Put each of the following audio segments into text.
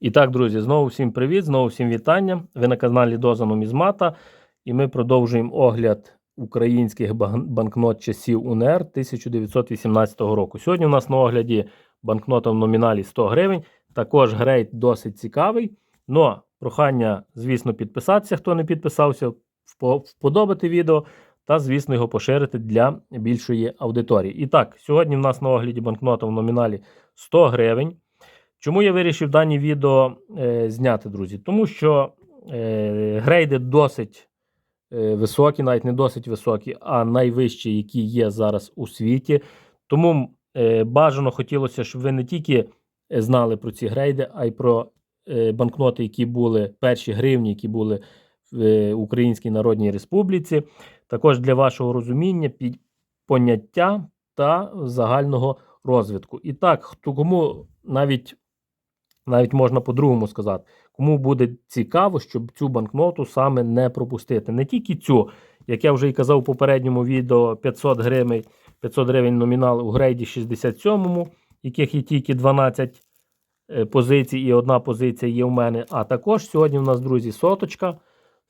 І так, друзі, знову всім привіт, знову всім вітання. Ви на каналі Доза Нумізмата. І ми продовжуємо огляд українських банкнот часів УНР 1918 року. Сьогодні у нас на огляді банкнота в номіналі 100 гривень. Також грейд досить цікавий. Но прохання, звісно, підписатися, хто не підписався, вподобати відео та, звісно, його поширити для більшої аудиторії. І так, сьогодні в нас на огляді банкнота в номіналі 100 гривень. Чому я вирішив дані відео е, зняти, друзі? Тому що е, грейди досить е, високі, навіть не досить високі, а найвищі, які є зараз у світі. Тому е, бажано хотілося, щоб ви не тільки е, знали про ці грейди, а й про е, банкноти, які були перші гривні, які були в е, Українській Народній Республіці. Також для вашого розуміння, під поняття та загального розвитку. І так, хто кому навіть навіть можна по-другому сказати, кому буде цікаво, щоб цю банкноту саме не пропустити. Не тільки цю, як я вже і казав у попередньому відео, 500 гривень, 500 гривень номінал у грейді 67-му, яких є тільки 12 е, позицій, і одна позиція є у мене. А також сьогодні у нас, друзі, соточка.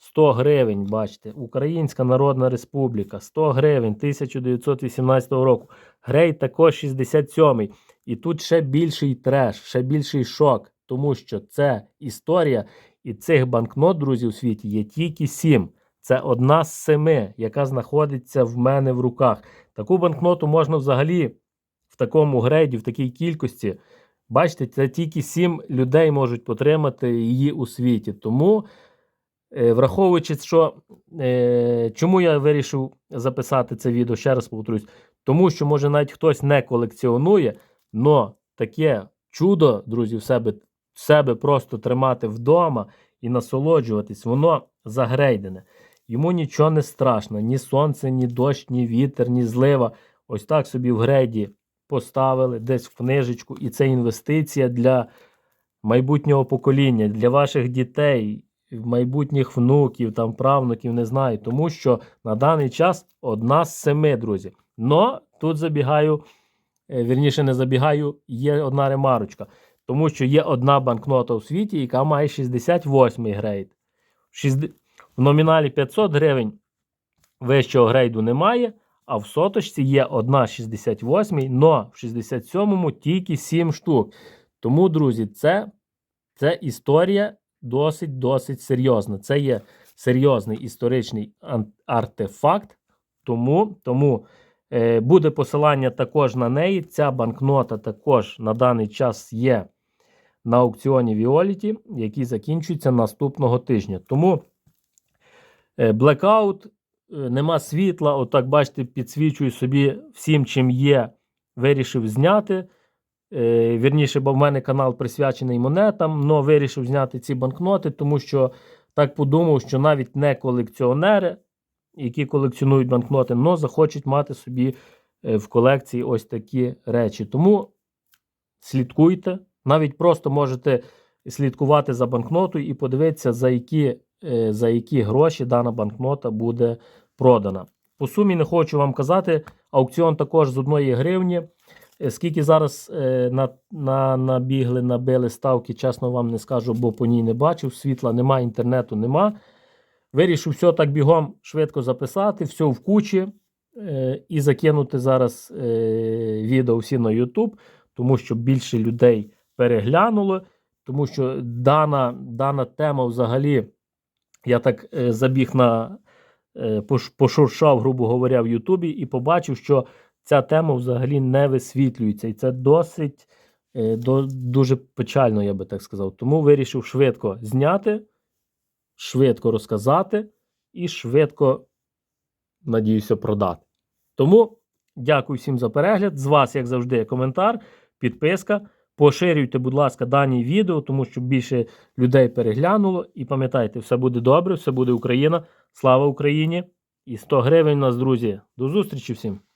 100 гривень, бачите, Українська Народна Республіка, 100 гривень 1918 року. Грейд також 67-й. І тут ще більший треш, ще більший шок, тому що це історія, і цих банкнот, друзі, у світі є тільки 7. Це одна з семи, яка знаходиться в мене в руках. Таку банкноту можна взагалі в такому грейді, в такій кількості. Бачите, це тільки 7 людей можуть потримати її у світі. Тому. Е, Враховуючи, що е, чому я вирішив записати це відео, ще раз повторюсь, тому що, може, навіть хтось не колекціонує, но таке чудо, друзі, в себе, в себе просто тримати вдома і насолоджуватись, воно загрейдене. Йому нічого не страшно, ні сонце, ні дощ, ні вітер, ні злива. Ось так собі в грейді поставили десь в книжечку, і це інвестиція для майбутнього покоління, для ваших дітей майбутніх внуків, там правнуків, не знаю, тому що на даний час одна з семи, друзі. Но тут забігаю, е, вірніше не забігаю, є одна ремарочка. Тому що є одна банкнота у світі, яка має 68 грейд. В номіналі 500 гривень вищого грейду немає, а в соточці є одна 68, но в 67-му тільки 7 штук. Тому, друзі, це, це історія досить-досить серйозна. Це є серйозний історичний артефакт. Тому, тому е, буде посилання також на неї. Ця банкнота також на даний час є на аукціоні Віоліті, який закінчується наступного тижня. Тому е, блекаут, е, нема світла. Отак, бачите, підсвічую собі всім, чим є, вирішив зняти. Е, Вірніше, бо в мене канал присвячений монетам, але вирішив зняти ці банкноти, тому що так подумав, що навіть не колекціонери, які колекціонують банкноти, но захочуть мати собі е, в колекції ось такі речі. Тому слідкуйте, навіть просто можете слідкувати за банкнотою і подивитися, за які, е, за які гроші дана банкнота буде продана. По сумі не хочу вам казати, аукціон також з одної гривні. Е, Скільки зараз е, на, на, набігли, набили ставки, чесно вам не скажу, бо по ній не бачив. Світла нема, інтернету нема. Вирішив все так бігом швидко записати, все в кучі е, і закинути зараз е, відео всі на YouTube, тому що більше людей переглянуло, тому що дана, дана тема взагалі, я так е, забіг на е, пошуршав, грубо говоря, в Ютубі і побачив, що ця тема взагалі не висвітлюється. І це досить е, до, дуже печально, я би так сказав. Тому вирішив швидко зняти, швидко розказати і швидко, надіюся, продати. Тому дякую всім за перегляд. З вас, як завжди, коментар, підписка. Поширюйте, будь ласка, дані відео, тому що більше людей переглянуло. І пам'ятайте, все буде добре, все буде Україна. Слава Україні! І 100 гривень у нас, друзі. До зустрічі всім!